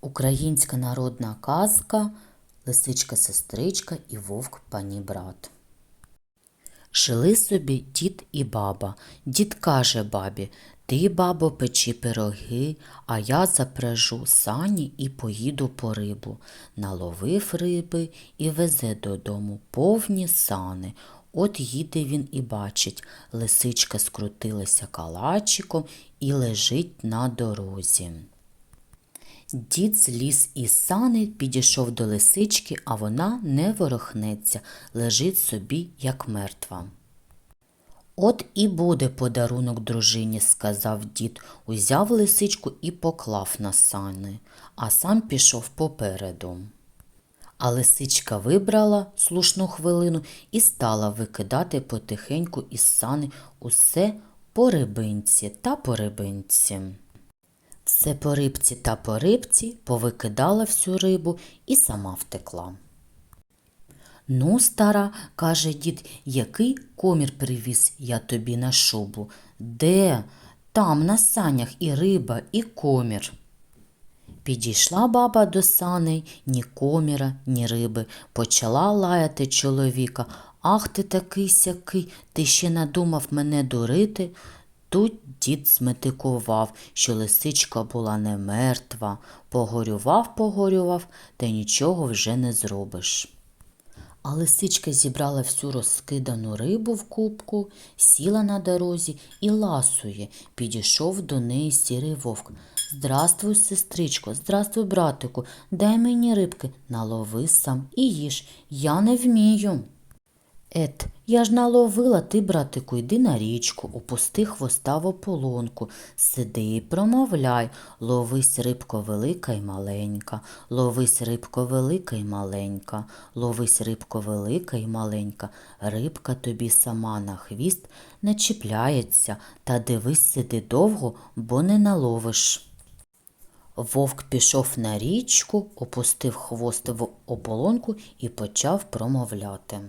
Українська народна казка Лисичка сестричка і вовк пані брат. Жили собі дід і баба. Дід каже бабі Ти, бабо, печи пироги, а я запряжу сані і поїду по рибу. Наловив риби і везе додому повні сани. От їде він і бачить, лисичка скрутилася калачиком і лежить на дорозі. Дід зліз із сани, підійшов до лисички, а вона не ворохнеться, лежить собі, як мертва. От і буде подарунок дружині, сказав дід, узяв лисичку і поклав на сани, а сам пішов попереду. А лисичка вибрала слушну хвилину і стала викидати потихеньку із сани усе по рибинці та по рибинці. Все по рибці та по рибці повикидала всю рибу і сама втекла. Ну, стара, каже дід, який комір привіз я тобі на шубу? Де? Там на санях і риба, і комір. Підійшла баба до саней, ні коміра, ні риби, почала лаяти чоловіка. Ах ти такий сякий, ти ще надумав мене дурити. Тут дід зметикував, що лисичка була не мертва, погорював, погорював, та нічого вже не зробиш. А лисичка зібрала всю розкидану рибу в кубку, сіла на дорозі і ласує. Підійшов до неї сірий вовк. Здравствуй, сестричко, здравствуй, братику, дай мені рибки, налови сам і їж. Я не вмію. Ет, я ж наловила, ти, братику, йди на річку, опусти хвоста в ополонку, сиди і промовляй, ловись рибко велика й маленька, ловись рибко велика й маленька, ловись рибко велика й маленька, рибка тобі сама на хвіст не чіпляється, та дивись сиди довго, бо не наловиш. Вовк пішов на річку, опустив хвост в ополонку і почав промовляти.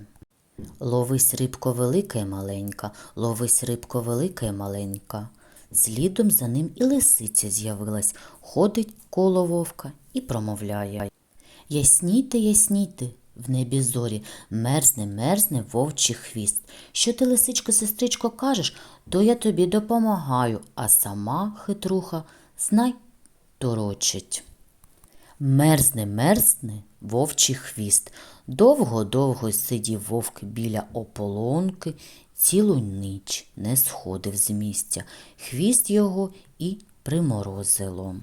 Ловись рибко велика й маленька, ловись рибко велика й маленька. Слідом за ним і лисиця з'явилась, ходить коло вовка і промовляє. Яснійте, яснійте, в небі зорі, мерзне, мерзне вовчий хвіст. Що ти, лисичко, сестричко, кажеш, то я тобі допомагаю, а сама, хитруха, знай, торочить. Мерзне, мерзне вовчий хвіст. Довго-довго сидів вовк біля ополонки, цілу ніч не сходив з місця. Хвіст його і приморозило.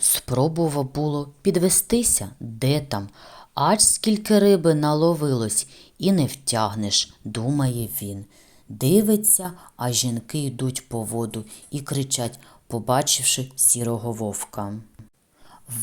Спробував було підвестися, де там, аж скільки риби наловилось, і не втягнеш, думає він. Дивиться, а жінки йдуть по воду і кричать, побачивши сірого вовка.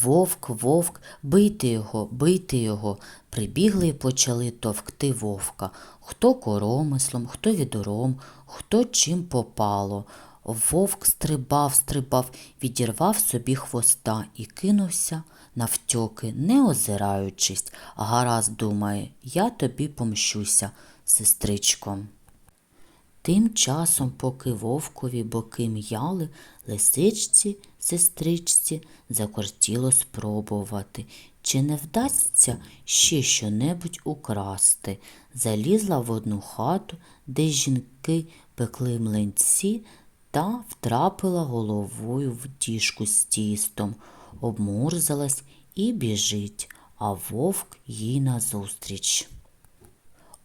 Вовк, вовк, бийте його, бийте його. Прибігли і почали товкти вовка. Хто коромислом, хто відором, хто чим попало. Вовк стрибав, стрибав, відірвав собі хвоста і кинувся навтьоки, не озираючись. Гаразд думає, я тобі помщуся, сестричко. Тим часом, поки вовкові боки м'яли, лисичці, сестричці закортіло спробувати, чи не вдасться ще щонебудь украсти. Залізла в одну хату, де жінки пекли млинці, та втрапила головою в діжку з тістом, обмурзалась і біжить, а вовк їй назустріч.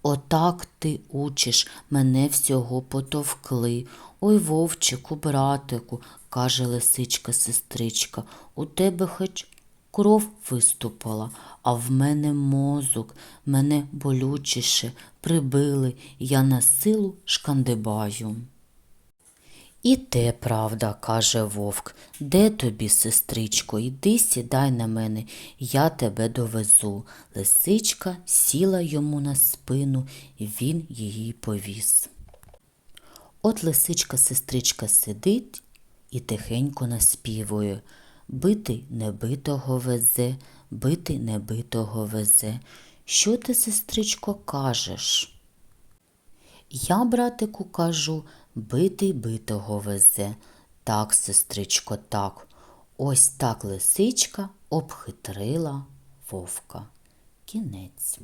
Отак ти учиш, мене всього потовкли. Ой, вовчику, братику, каже лисичка сестричка, у тебе хоч кров виступила, а в мене мозок, мене болючіше прибили, я на силу шкандибаю. І те правда, каже вовк. Де тобі, сестричко, іди сідай на мене, я тебе довезу. Лисичка сіла йому на спину, і він її повіз. От лисичка сестричка сидить і тихенько наспівує. Бити небитого везе, бити небитого везе. Що ти, сестричко, кажеш? Я, братику, кажу, битий битого везе. Так, сестричко, так. Ось так лисичка, обхитрила вовка. Кінець.